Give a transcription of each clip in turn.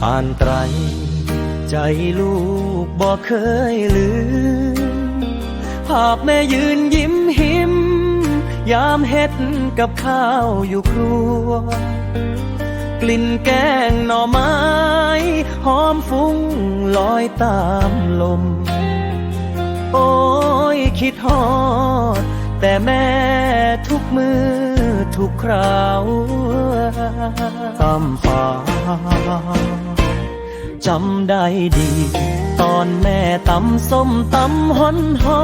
ผ่านไตร ใจลูกบอกเคยลืม ภาพแม่ยืนยิ้มหิม ยามเฮ็ดกับข้าวอยู่ครัว กลิ่นแกงหน่อไม้ หอมฟุ้งลอยตามลม โอ้ยคิดฮอด แต่แม่ทุกมือทุกคราวตำป่า จำได้ดี ตอนแม่ตำส้มตำหอนหอ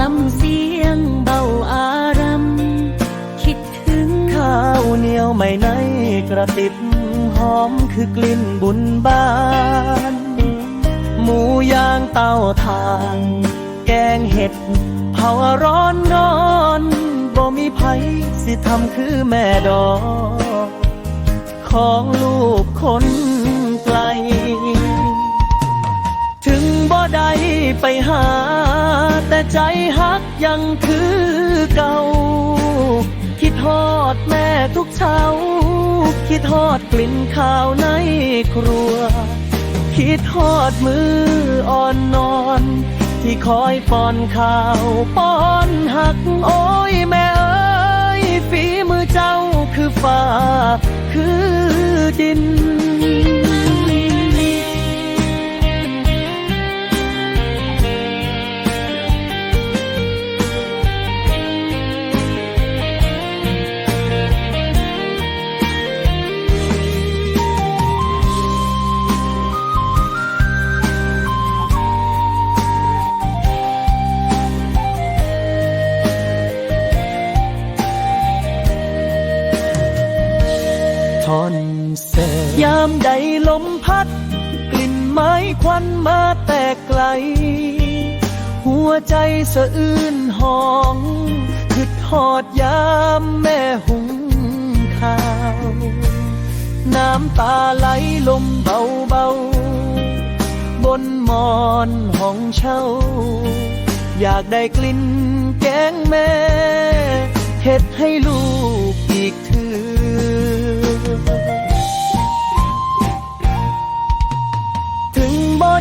ลำเสียงเบาอารำคิดถึงข้าวเหนียวไม่ในกระติบหอมคือกลิ่นบุญบ้าน หมูย่างเตาถ่าน แกงเห็ดเผาร้อนนอนบ่มีไผสิทำคือแม่ดอกของลูกคน ล ถึงบ่ได้ไปหา แต่ใจฮักยังคือเก่า คิดทอดแม่ทุกเช้า คิดทอดกลิ่นข้าวในครัว คิดทอดมืออ่อนนอน ที่คอยป้อนข้าวป้อนหักโอ้ยแม่เอ้ยฝีมือเจ้าคือฟ้าคือดิน ทอนเสยามใดลมพัด กลิ่นไม้ควันมาแต่ไกล หัวใจสะอื้นหองคือทอดยามแม่หุงข้าว น้ำตาไหลลมเบาเบาบนมอนห้องเช่า อยากได้กลิ่นแกงแม่เฮ็ดให้ลูก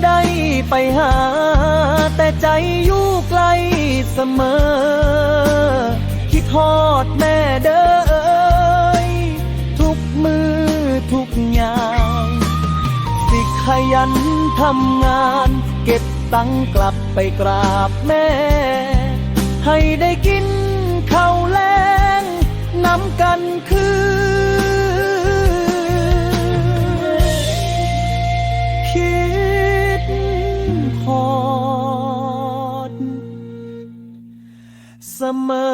ได้ไปหา แต่ใจอยู่ไกลเสมอ คิดทอดแม่เด้อยทุกมือทุกอย่างสิขยันทำงาน เก็บตังกลับไปกราบแม่ ให้ได้กินข้าวแลงน้ำกันคือ sama